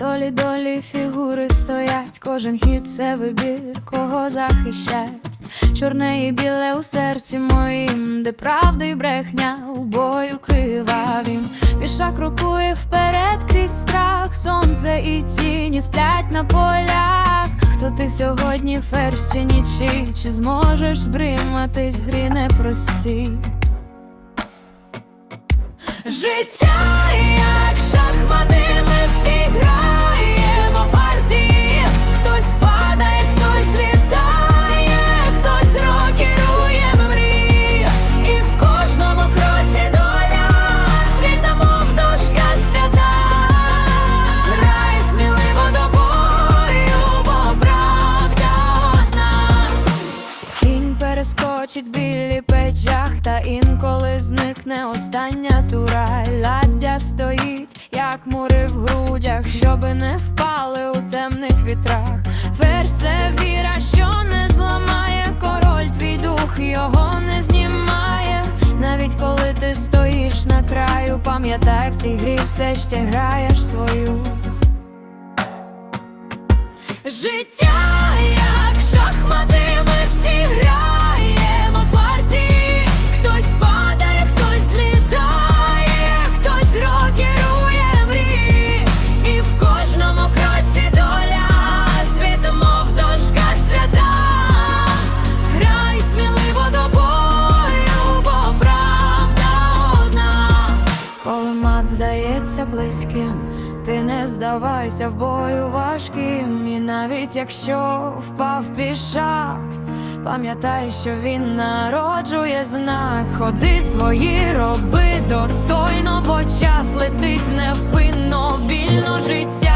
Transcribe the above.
волі долі фігури стоять, кожен хід це вибір, кого захищать. Чорне і біле у серці моїм, де правда і брехня у бою кривавім. Пішак крокує вперед крізь страх, сонце і тіні сплять на полях. Хто ти сьогодні ферзь чи нічий, чи зможеш збриматись грі непрості? Життя як шахмати, печах, та інколи зникне остання тураль. Ладдя стоїть, як мури в грудях, щоби не впали у темних вітрах. Ферзь це віра, що не зламає король, твій дух його не знімає. Навіть коли ти стоїш на краю, пам'ятай, в цій грі все ще граєш свою. Життя як шахмати, здається близьким, ти не здавайся в бою важким, і навіть якщо впав пішак, пам'ятай, що він народжує знак. Ходи свої роби достойно, бо час летить невпинно, вільно життя,